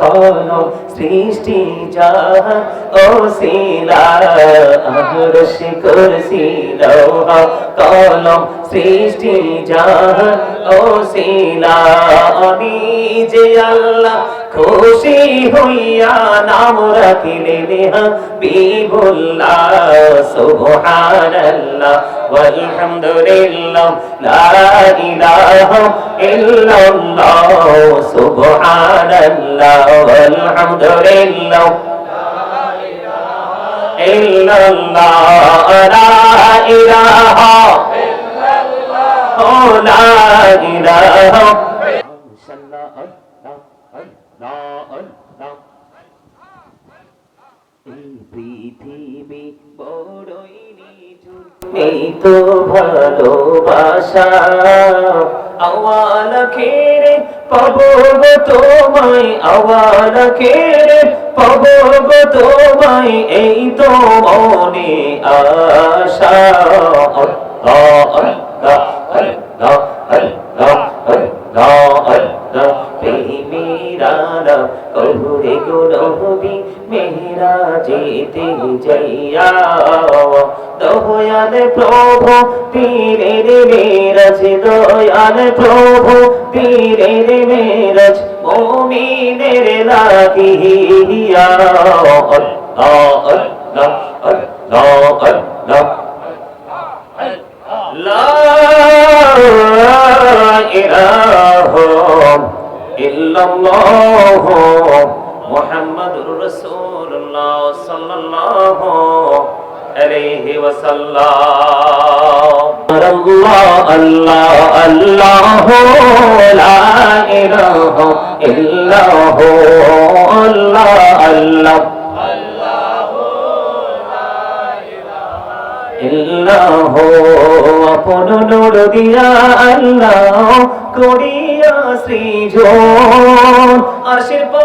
কলম সৃষ্টি জাহান ও শিলা আরশি কুরসি লৌহ কলম সৃষ্টি জাহান ও শিলা আমি যে আল্লাহ খুশি হইয়া নাম রাখিলেন হাবিবুল্লাহ সুবহানাল্লাহ walhamdulillah la ilaha illallah subhanallah walhamdulillah illallah la ilaha illallah la ilaha এই পৃথিবী এই তো ভালোবাসা আওয়াল খেরে পাবো গো তোমায় আবার কে পাবো গো তোমায় এই তো মনে আশা। দয়াল প্রভু পীরের মেরাজ দয়াল প্রভু পীরের মেরাজ মুমিনের লাগিয়া আল্লাহ আল্লাহ আল্লাহ আল্লাহ লা ইলাহা ইল্লাল্লাহ মুহাম্মাদুর রাসূলুল্লাহ সাল্লাল্লাহু عليه وسلم الله الله الله لا إله إلا هو الله الله ইল্লাহ আপন নূর দিয়া আল্লাহ করিয়া সৃজন আরশের পরে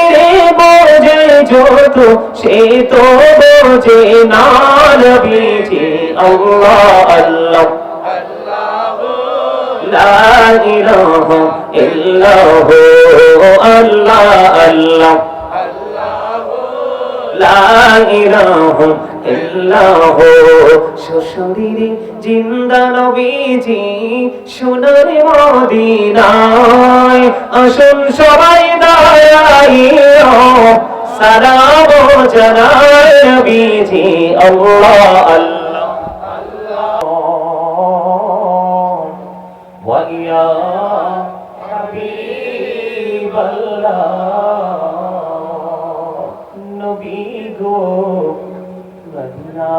সে তো বোঝে না নবীজি আল্লাহ আল্লাহ। লা ইলাহা ইল্লাহ, আল্লাহ আল্লাহ। লা ইলাহা ইল্লাহ। শ্বশুরিরে জিন্দা নবীজি, সোনার মদিনায় আসুন সবাই দাঁড়াইও সালাম জানায় নবীজি, আল্লাহ আল্লাহ। ওয়া হাবিব নবী গো বন্না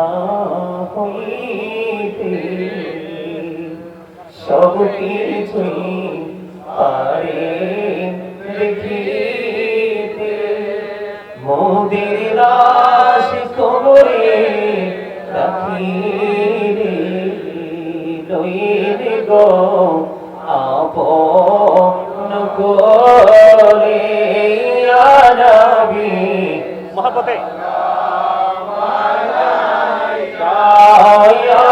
হইতে সব কিছুই পারে দেখিতে মোদের লাশ কবরে রাখিলে লইলে গো আপন করে আনবী। মহাপতে يا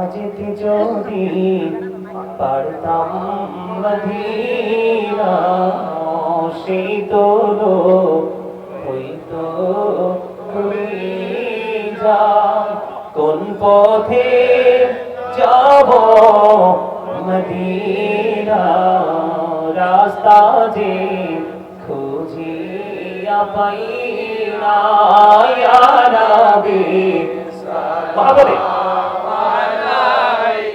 আহাজিতে যদি পারতাম মদিনা সেই তো হইতো কোন পথে যাব মদিনা রাস্তা যে খুঁজিয়া পাই না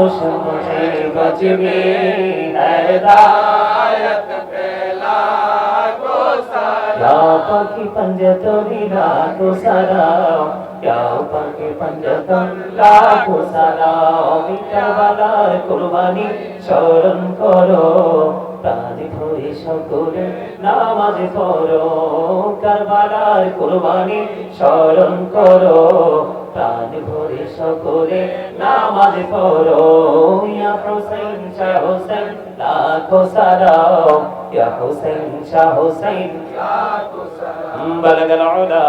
সালাম শুনে বজবে হেদায়ত পেলা গো সালাম পাখি पंजतोरी लाखो सलाम क्या पाके पंजतन लाखो सलाम কারবালার কুরবানি স্মরণ করো প্রাণী ভরে সকলে নামাজ পড়ো কারবালার কুরবানি স্মরণ করো প্রাণ ভরে সকলে নামাজ পড়ো। ইয়া হোসেন, শাহ হোসেন, লাখো সালাম। ইয়া হোসেন, শাহ হোসেন, লাখো সালাম। বলগল উলা